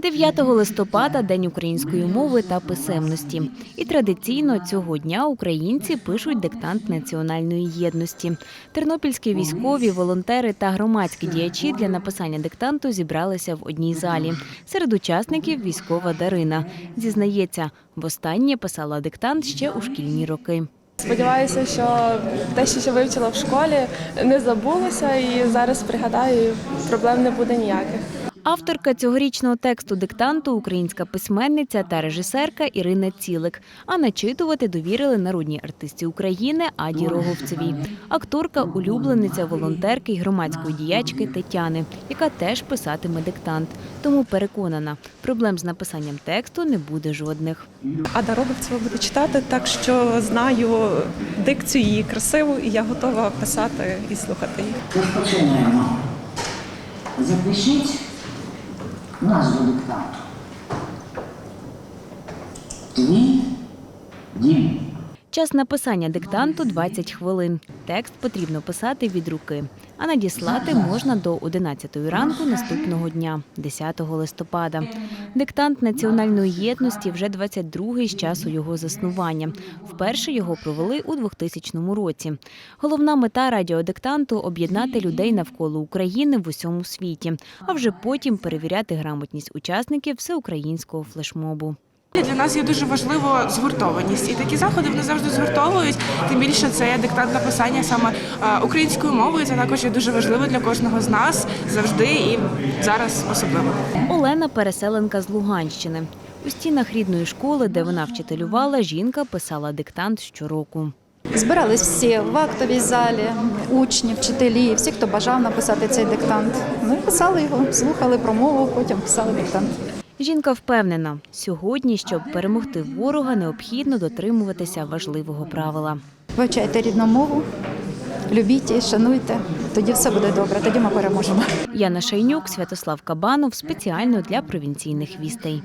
9 листопада День української мови та писемності. І традиційно цього дня українці пишуть диктант національної єдності. Тернопільські військові, волонтери та громадські діячі для написання диктанту зібралися в одній залі. Серед учасників військова Дарина. Зізнається, востаннє писала диктант ще у шкільні роки. Сподіваюся, що те, що я вивчила в школі, не забулося, і зараз пригадаю, проблем не буде ніяких. Авторка цьогорічного тексту диктанту українська письменниця та режисерка Ірина Цілик. А начитувати довірили народній артисті України Аді Роговцевій. Акторка, улюблениця волонтерки й громадської діячки Тетяни, яка теж писатиме диктант. Тому переконана, проблем з написаннем тексту не буде жодних. Ада Роговцева буде читати, так що знаю дикцію її красиву, і я готова писати і слухати її. Розпочинаємо. Запишіть nazwę dyktatu. Dni Час написання диктанту 20 хвилин. Текст потрібно писати від руки, а надіслати можна до 11 ранку наступного дня, 10 листопада. Диктант національної єдності вже 22-й з часу його заснування. Вперше його провели у 2000 році. Головна мета радіодиктанту об'єднати людей навколо України в усьому світі, а вже потім перевіряти грамотність учасників всеукраїнського флешмобу. Для нас є дуже важливо згуртованість, і такі заходи вони завжди згуртовують. Тим більше це є диктант написання саме е, українською мовою. Це також є дуже важливо для кожного з нас завжди і зараз особливо. Олена переселенка з Луганщини. У стінах рідної школи, де вона вчителювала, жінка писала диктант щороку. Збирались всі в актовій залі, учні, вчителі, всі, хто бажав написати цей диктант. Ну і писали його, слухали промову, потім писали диктант. Жінка впевнена, сьогодні, щоб перемогти ворога, необхідно дотримуватися важливого правила. Вивчайте рідну мову, любіть і шануйте. Тоді все буде добре, тоді ми переможемо. Яна Шайнюк, Святослав Кабанов спеціально для провінційних вістей.